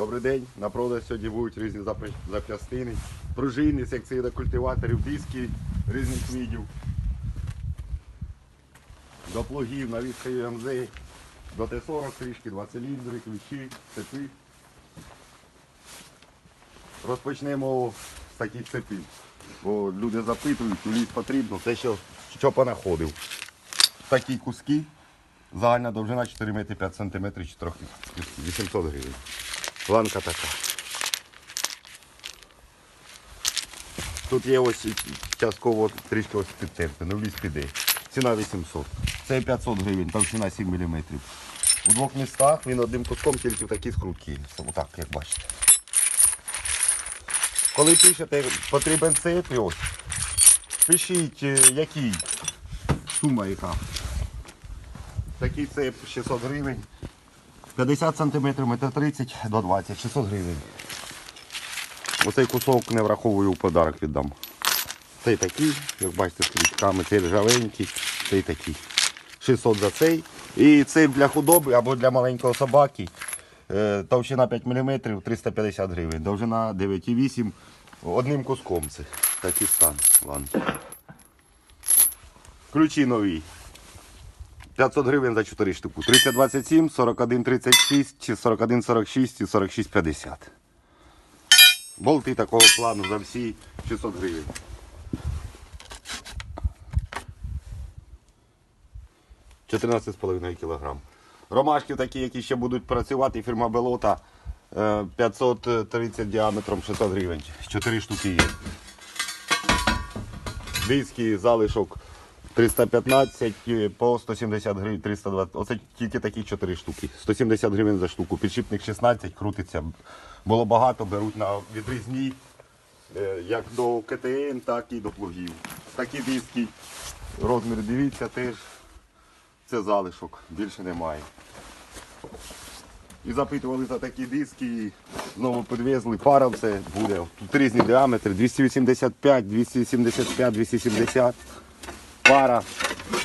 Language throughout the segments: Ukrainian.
Добрий день. На продаж сьогодні будуть різні запчастини, пружини, секції до культиваторів, диски різних видів. До плугів, навіска ЮМЗ, до Т-40 трішки, два циліндри, ключі, цепи. Розпочнемо з таких цепів. Бо люди запитують, у ліс потрібно, те, що, що понаходив. Такі куски. Загальна довжина 4 метри 5 сантиметрів 4 800 гривень. Планка така. Тут є ось частково трішки ось підтерти, ну ліс піде. Ціна 800. Це 500 гривень, товщина 7 мм. У двох містах він одним куском тільки такі скрутки. Отак, як бачите. Коли пишете, потрібен цеп, і ось, пишіть, е, який, сума яка. Такий цеп 600 гривень. 50 см, метр 30 до 20, 600 гривень. Оцей кусок не враховую в подарок віддам. Цей такий, як бачите, з крючками, цей ржавенький, цей такий. 600 за цей. І цей для худоби або для маленького собаки. Е, Товщина 5 мм 350 гривень. Довжина 9,8 одним куском це. Такий стан. Ладно. Ключі нові. 500 гривень за 4 штуки. 3027, 4136, чи 4146 і 4650. Болти такого плану за всі 600 гривень. Чотирнадцять з половиною кілограм. Ромашки такі, які ще будуть працювати, фірма Белота е, 530 діаметром 600 гривень. 4 штуки є. Диски, залишок 315 е, по 170 гривень, 320. Оце тільки такі 4 штуки. 170 гривень за штуку. Підшипник 16 крутиться. Було багато, беруть на відрізні, е, як до КТН, так і до плугів. Такі диски. Розмір дивіться теж. Це залишок, більше немає. І запитували за такі диски, і знову підвезли, пара все буде. Тут різні діаметри, 285, 275, 270. Пара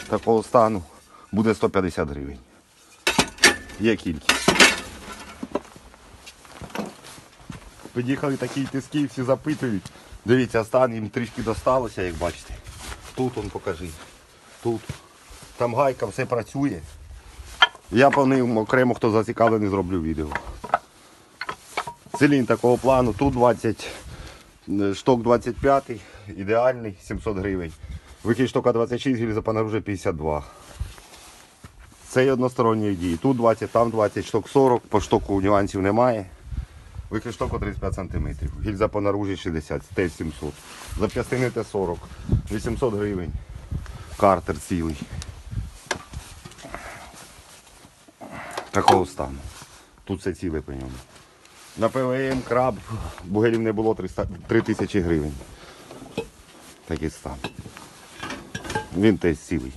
такого стану буде 150 гривень. Є кількість. Під'їхали такі тиски, всі запитують. Дивіться, стан їм трішки досталося, як бачите. Тут он покажи. Тут. Там гайка, все працює. Я по ним окремо, хто зацікавлений, зроблю відео. Цилін такого плану, тут 20, е, шток 25, ідеальний, 700 гривень. Вихід штока 26, гільза вже 52. Це є односторонньої дії. Тут 20, там 20, шток 40, по штоку нюансів немає. Вихід штоку 35 см. Гільза по наружі 60, теж 700. Запчастини Т-40, 800 гривень. Картер цілий. Такого стану. Тут все ціле по ньому. На ПВМ краб бугелів не було 300 3 тисячі гривень. Такий стан. Він теж цілий.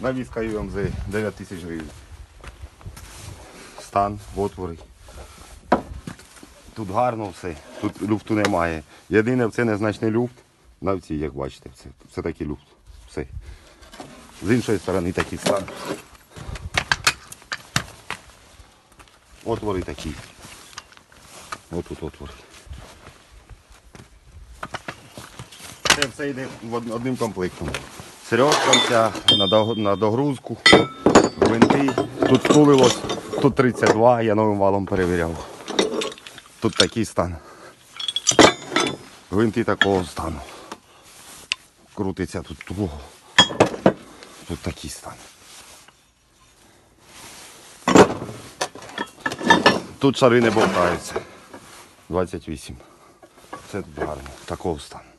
Навіска ЮМЗ 9 тисяч гривень. Стан, отвори. Тут гарно все, тут люфту немає. Єдине це незначний люфт. На цій, як бачите, це, це такий люфт. Все. З іншої сторони такий стан. Отвори такі. Отут отвори. Це все йде одним комплектом. Сережка на, догрузку, гвинти. Тут стулилось, тут 32, я новим валом перевіряв. Тут такий стан. Гвинти такого стану. Крутиться тут туго. Тут такий стан. Тут шари не болтаються. 28. Це гарно. Такого стану.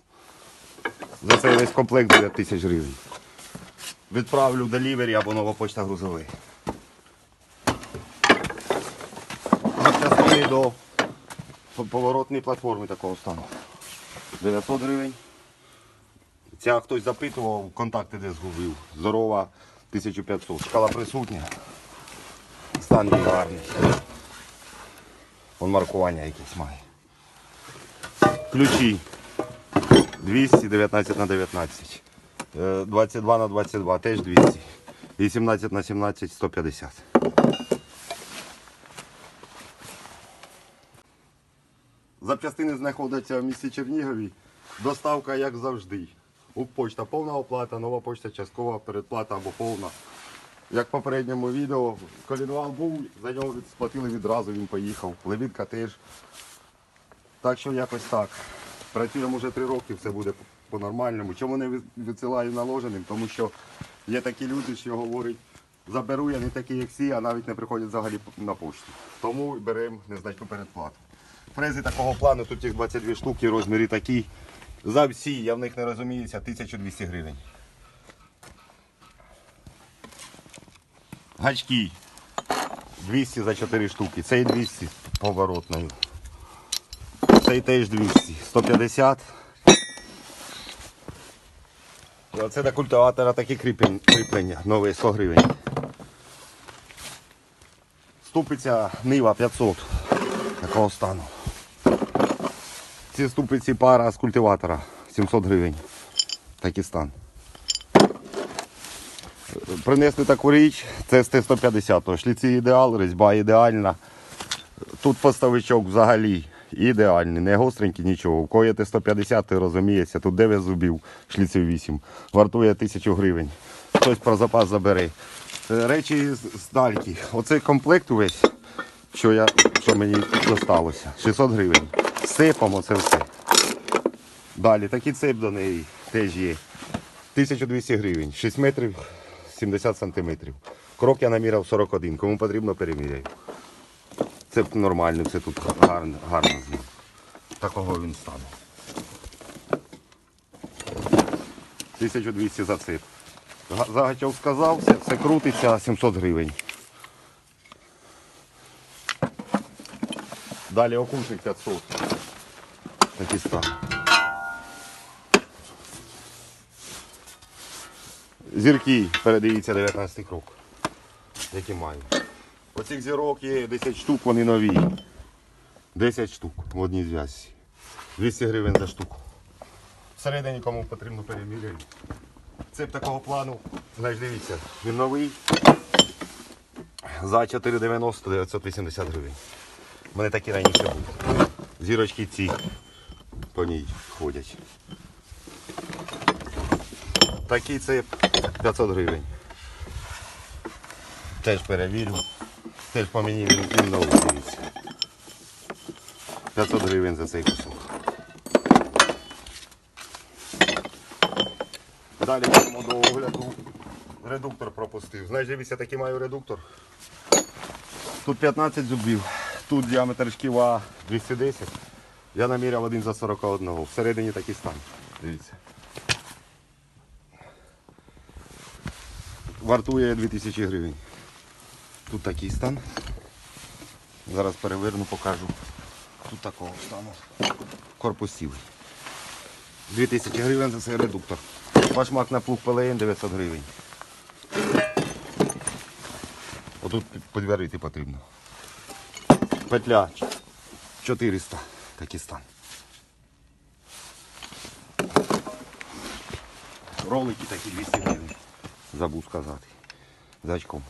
За цей весь комплект 9 тисяч гривень. Відправлю в делівері або нова почта грузовий. Запчастини до поворотної платформи такого стану. 900 гривень. Ця хтось запитував, контакти де згубив. Здорова 1500. Шкала присутня. Стан її гарний. Вон маркування якесь має. Ключі 219 на 19. Е, 22 на 22 теж 200. 18 на 17 150. Запчастини знаходяться в місті Чернігові. Доставка, як завжди. Укпочта повна оплата, нова почта часткова, передплата або повна. Як в попередньому відео, колінвал був, за нього сплатили відразу, він поїхав. Лебідка теж. Так що якось так. Працюємо вже три роки, все буде по-нормальному. Чому не відсилаю наложеним? Тому що є такі люди, що говорять, заберу я не такий, як всі, а навіть не приходять взагалі на пошту. Тому беремо незначну передплату. Фрези такого плану, тут їх 22 штуки, розміри такі. За всі, я в них не розуміюся, 1200 гривень. Гачки 200 за 4 штуки. Цей 200 поворотною. Цей теж 200. 150. Це до культиватора такі кріплення. Нові 100 гривень. Ступиця Нива 500. Такого стану. Ці ступиці пара з культиватора 700 гривень. Такий стан. Принесли таку річ, це з Т-150. Шліці ідеал, різьба ідеальна. Тут поставичок взагалі ідеальний, не гостренький, нічого. У кого є Т-150, ти розумієшся, тут 9 зубів, шліців 8. Вартує 1000 гривень. Хтось про запас забере. Речі з дальки. Оцей комплект увесь, що, я, що мені досталося. 600 гривень. З цепом оце все. Далі, такий цеп до неї теж є. 1200 гривень, 6 метрів 70 сантиметрів. Крок я наміряв 41, кому потрібно переміряю. Це нормально, це тут гарно, гарно з ним. Такого він стане. 1200 за. Га- Загачов сказав, все, все крутиться 700 гривень. Далі окушник 500. Такий стан. Зірки передається 19 крок. Які маю. Оцих зірок є 10 штук, вони нові. 10 штук в одній зв'язці. 200 гривень за штуку. Всередині кому потрібно переміряю. Цеп такого плану, знаєш, дивіться, він новий. За 4,90 980 гривень. У мене такі раніше були. Зірочки ці по ній ходять. Такий цеп 500 гривень. Теж перевірю. Теж по мені він, він новий, дивіться. 500 гривень за цей кусок. Далі йдемо до огляду. Редуктор пропустив. Знаєш, дивіться, такий маю редуктор. Тут 15 зубів, тут діаметр шківа 210. Я наміряв один за 41. Всередині такий стан. Дивіться. Вартує 2000 гривень. Тут такий стан. Зараз переверну, покажу. Тут такого стану. Корпус цілий. 2000 гривень за цей редуктор. Башмак на плуг ПЛН 900 гривень. Отут підварити потрібно. Петля 400. Такий стан. Ролики такі 200 гривень. Забув сказати. За очком.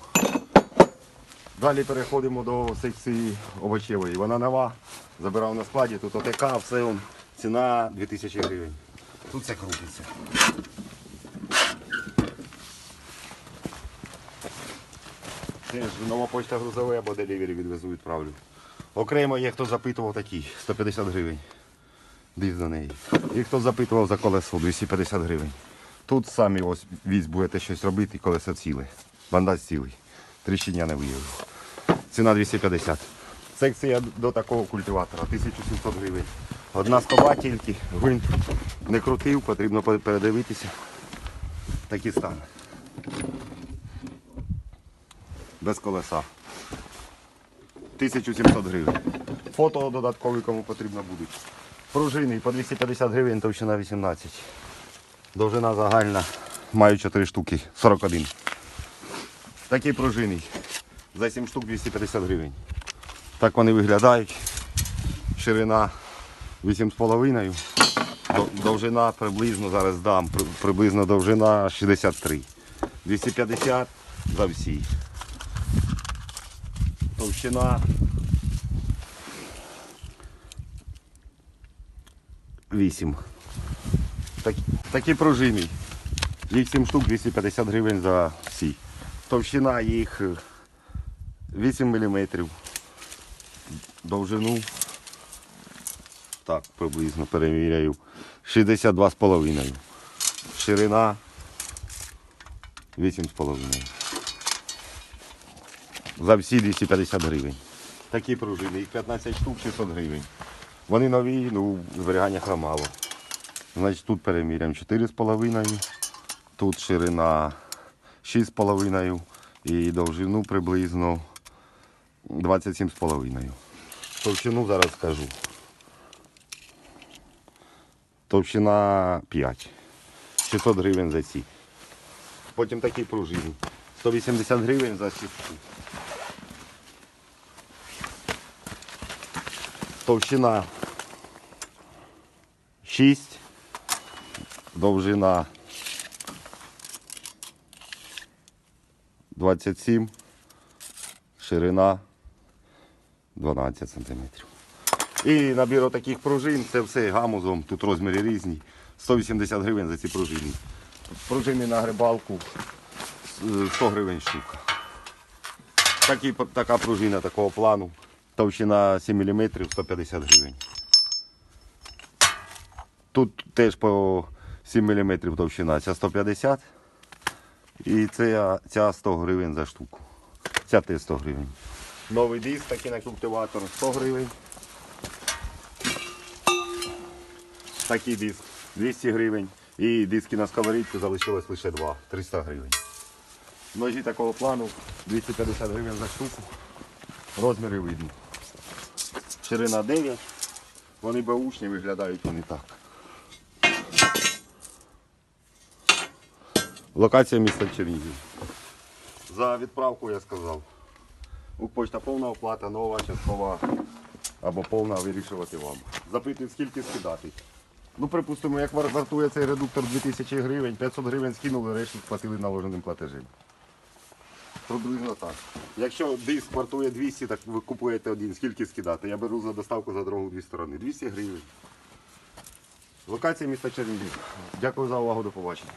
Далі переходимо до секції овочевої. Вона нова. Забирав на складі. Тут ОТК, все. Ціна 2000 гривень. Тут все крутиться. Це ж нова почта грузове або делівері відвезу, відправлю. Окремо є, хто запитував такі, 150 гривень. Див до неї. І хто запитував за колесо, 250 гривень. Тут самі ось віз будете щось робити, колесо ціле. Бандаж цілий. Тріщиня не виявив. Ціна 250. Секція до такого культиватора 1700 гривень. Одна скоба тільки, гвинт не крутив, потрібно передивитися. Такий стан. Без колеса. 1700 гривень. Фото додаткові кому потрібно будуть. Пружини по 250 гривень, товщина 18. Довжина загальна. Маю 4 штуки, 41. Такий пружинний. За 7 штук 250 гривень. Так вони виглядають. Ширина 8,5. Дов- Довжина приблизно зараз дам. Приблизно довжина 63. 250 за всі. Товщина 8. Так, такі пружини. Їх 7 штук 250 гривень за всі. Товщина їх е, 8 мм. Довжину. Так, приблизно перевіряю. 62,5. Ширина 8,5. За всі 250 гривень. Такі пружини, їх 15 штук 600 гривень. Вони нові, ну, зберігання хромало. Значить, тут переміряємо 4,5, тут ширина 6,5 і довжину приблизно 27,5. Товщину зараз скажу. Товщина 5. 600 гривень за ці. Потім такі пружини. 180 гривень за сітку. Товщина 6, довжина 27, ширина 12 см. І набір таких пружин, це все гамузом, тут розміри різні. 180 гривень за ці пружини. Пружини на грибалку е, 100 гривень штука. Такі, така пружина такого плану. Товщина 7 мм 150 гривень. Тут теж по 7 мм товщина, ця 150 і ця, ця 100 гривень за штуку. Ця теж 100 гривень. Новий диск такий на культиватор 100 гривень. Такий диск 200 гривень. І диски на сковорідку залишилось лише 2, 300 гривень. Ножі такого плану 250 гривень за штуку. Розміри видно. Ширина 9. Вони беушні, виглядають вони так. Локація міста Чернігів. За відправку я сказав. Укпочта повна оплата, нова, часткова або повна вирішувати вам. Запитують, скільки скидати. Ну, припустимо, як вартує цей редуктор 2000 гривень, 500 гривень скинули, решту сплатили наложеним платежем. Приблизно так. Якщо диск вартує 200, так ви купуєте один, скільки скидати? Я беру за доставку за дорогу дві сторони. 200 гривень. Локація міста Чернігів. Дякую за увагу, до побачення.